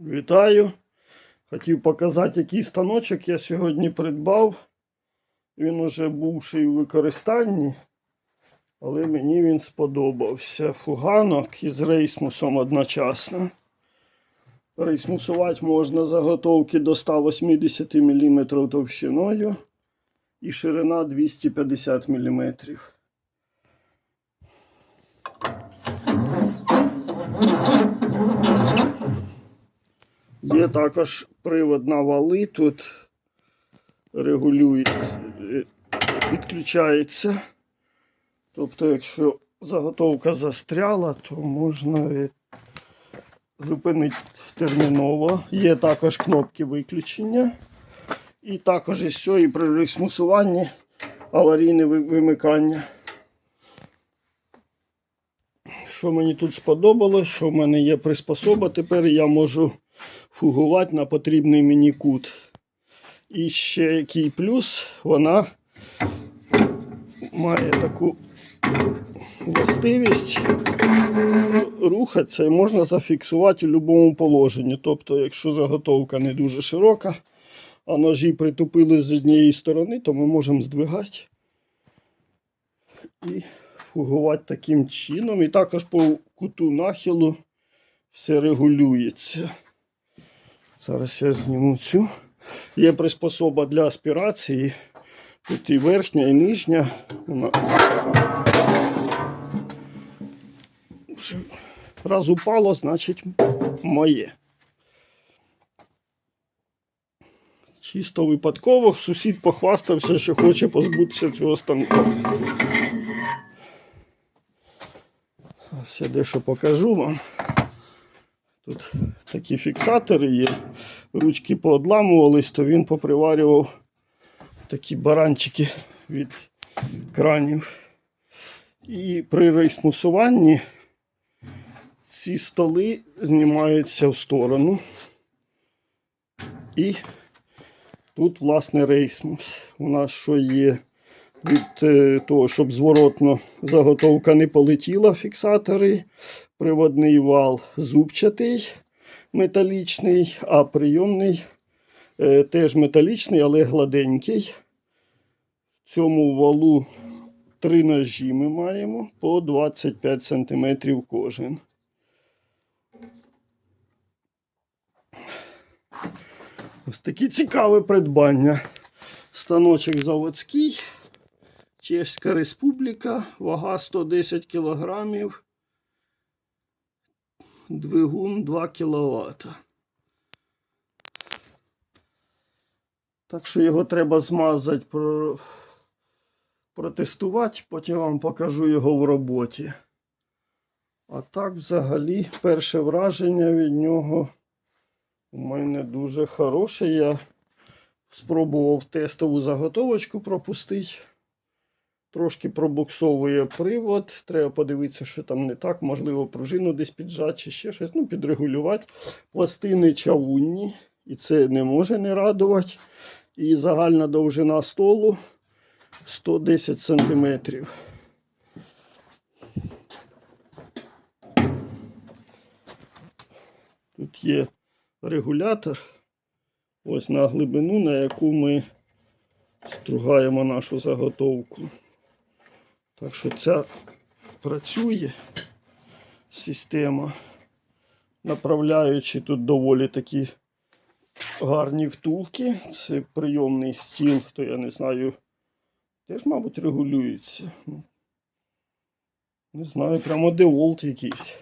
Вітаю! Хотів показати, який станочок я сьогодні придбав. Він уже бувший у використанні, але мені він сподобався. Фуганок із рейсмусом одночасно. Рейсмусувати можна заготовки до 180 мм товщиною і ширина 250 мм. Є також привод на вали, тут регулюється, е, підключається. Тобто, якщо заготовка застряла, то можна е, зупинити терміново. Є також кнопки виключення. І також із цього і при ресмусуванні аварійне вимикання. Що мені тут сподобалось, що в мене є приспособа, тепер я можу фугувати на потрібний мені кут. І ще який плюс, вона має таку властивість рухатися і можна зафіксувати у будь-якому положенні. Тобто, якщо заготовка не дуже широка, а ножі притупили з однієї сторони, то ми можемо здвигати і фугувати таким чином. І також по куту нахилу все регулюється. Зараз я зніму цю. Є приспособа для аспірації. Тут і верхня, і нижня. Вона... Раз упало, значить моє. Чисто випадково сусід похвастався, що хоче позбутися цього. Зараз я дещо покажу вам. Тут такі фіксатори є. Ручки поодламувались, то він поприварював такі баранчики від кранів. І при рейсмусуванні ці столи знімаються в сторону. І тут, власне, рейсмус. У нас що є від е, того, щоб зворотно заготовка не полетіла, фіксатори, приводний вал зубчатий, металічний, а прийомний е, теж металічний, але гладенький. В цьому валу три ножі ми маємо по 25 см кожен. Ось такі цікаве придбання. Станочок заводський. Чеська Республіка, вага 110 кілограмів, двигун 2 кВт. Так що його треба змазати, протестувати, потім вам покажу його в роботі. А так, взагалі, перше враження від нього у мене дуже хороше. Я спробував тестову заготовочку пропустити. Трошки пробуксовує привод. Треба подивитися, що там не так. Можливо, пружину десь піджати чи ще щось. Ну, підрегулювати. Пластини чавунні. І це не може не радувати. І загальна довжина столу 110 см. Тут є регулятор. Ось на глибину, на яку ми стругаємо нашу заготовку. Так що ця працює система, направляючи тут доволі такі гарні втулки. Це прийомний стіл, то я не знаю, теж, мабуть, регулюється. Ну, Не знаю, прямо деволт якийсь.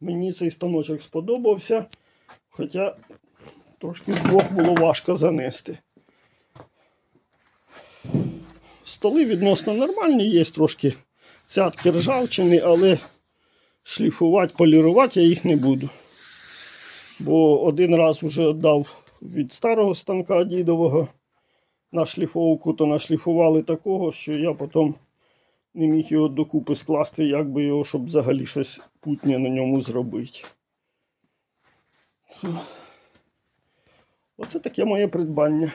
Мені цей станочок сподобався, хоча трошки вдвох було важко занести. Столи відносно нормальні, є трошки цятки ржавчини, але шліфувати, полірувати я їх не буду. Бо один раз вже віддав від старого станка дідового на шліфовку, то нашліфували такого, що я потім не міг його докупи скласти, як би його, щоб взагалі щось путнє на ньому зробити. Оце таке моє придбання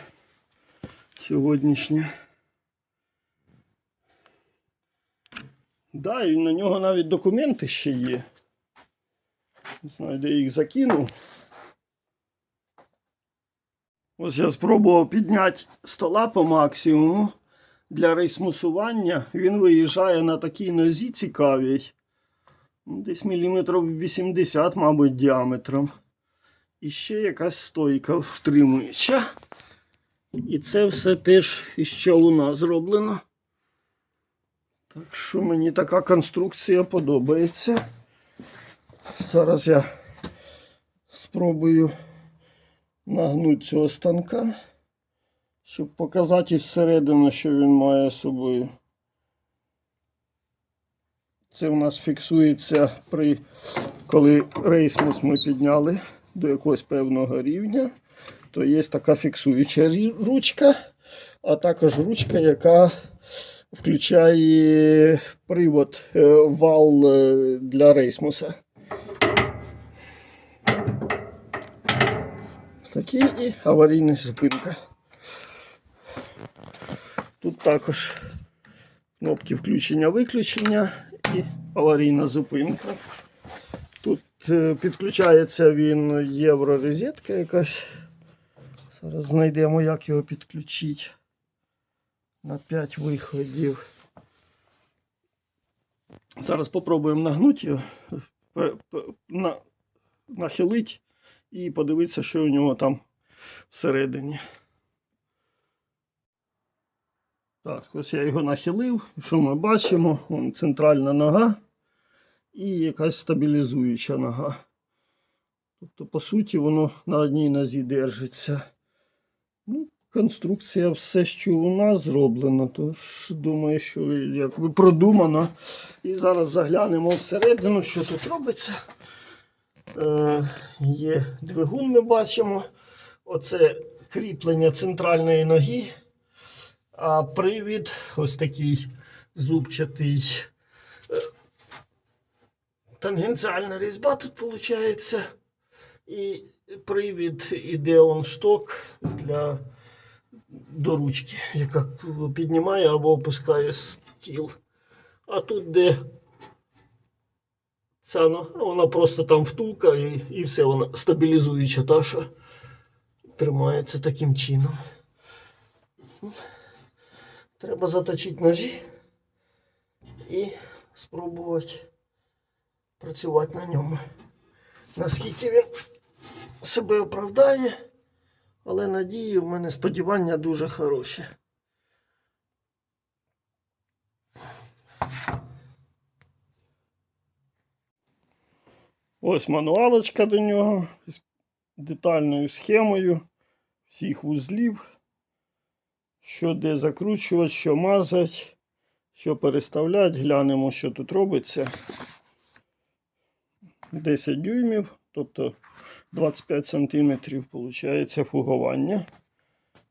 сьогоднішнє. Да, і на нього навіть документи ще є. Не знаю, де їх закинув. Ось я спробував підняти стола по максимуму. Для рейсмусування він виїжджає на такій нозі цікавій. Ну, Десь міліметрів 80, мабуть, діаметром. І ще якась стойка втримуюча. І це все теж із чавуна зроблено. Так що мені така конструкція подобається. Зараз я спробую нагнути цього станка, щоб показати із середини, що він має собою. Це у нас фіксується при коли рейсмус ми підняли до якогось певного рівня, то є така фіксуюча ручка, а також ручка, яка включає привод е, вал е, для рейсмуса. Такий і аварійна зупинка. Тут також кнопки включення-виключення і аварійна зупинка. Тут е, підключається він євророзетка якась. Зараз знайдемо, як його підключити на 5 виходів. Зараз спробуємо нагнути його, на, нахилити і подивитися, що у нього там всередині. Так, ось я його нахилив. Що ми бачимо? Вон центральна нога і якась стабілізуюча нога. Тобто, по суті, воно на одній нозі держиться. Конструкція все, що у нас зроблено, тож думаю, що якби продумано. І зараз заглянемо всередину, що тут робиться. Е, є двигун, ми бачимо. Оце кріплення центральної ноги. А привід ось такий зубчатий. Е, Тангенціальна різьба тут виходить. І привід іде он шток для до ручки, яка піднімає або опускає стіл. А тут де ця вона просто там втулка і, і все, вона стабілізуюча та, що тримається таким чином. Треба заточити ножі і спробувати працювати на ньому. Наскільки він себе оправдає, але надії в мене сподівання дуже хороші. Ось мануалочка до нього з детальною схемою всіх вузлів, що де закручувати, що мазати, що переставляти. Глянемо, що тут робиться. 10 дюймів, тобто 25 сантиметрів виходить фугування.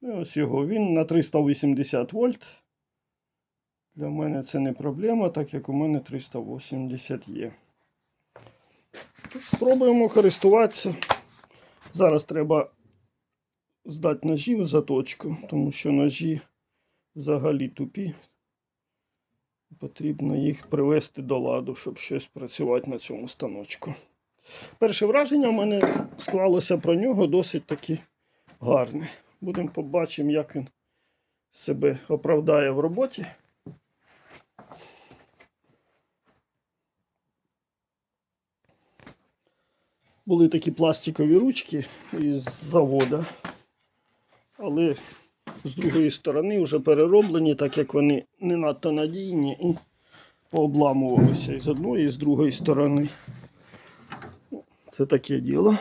І ось його він на 380 вольт. Для мене це не проблема, так як у мене 380 є. Тож спробуємо користуватися. Зараз треба здати ножі в заточку, тому що ножі взагалі тупі. Потрібно їх привести до ладу, щоб щось працювати на цьому станочку. Перше враження в мене склалося про нього досить таки гарне. Будемо побачимо, як він себе оправдає в роботі. Були такі пластикові ручки із завода, але з другої сторони вже перероблені, так як вони не надто надійні і пообламувалися і з одної, і з другої сторони. Це таке діло.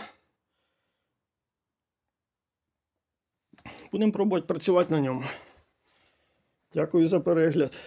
Будемо пробувати працювати на ньому. Дякую за перегляд.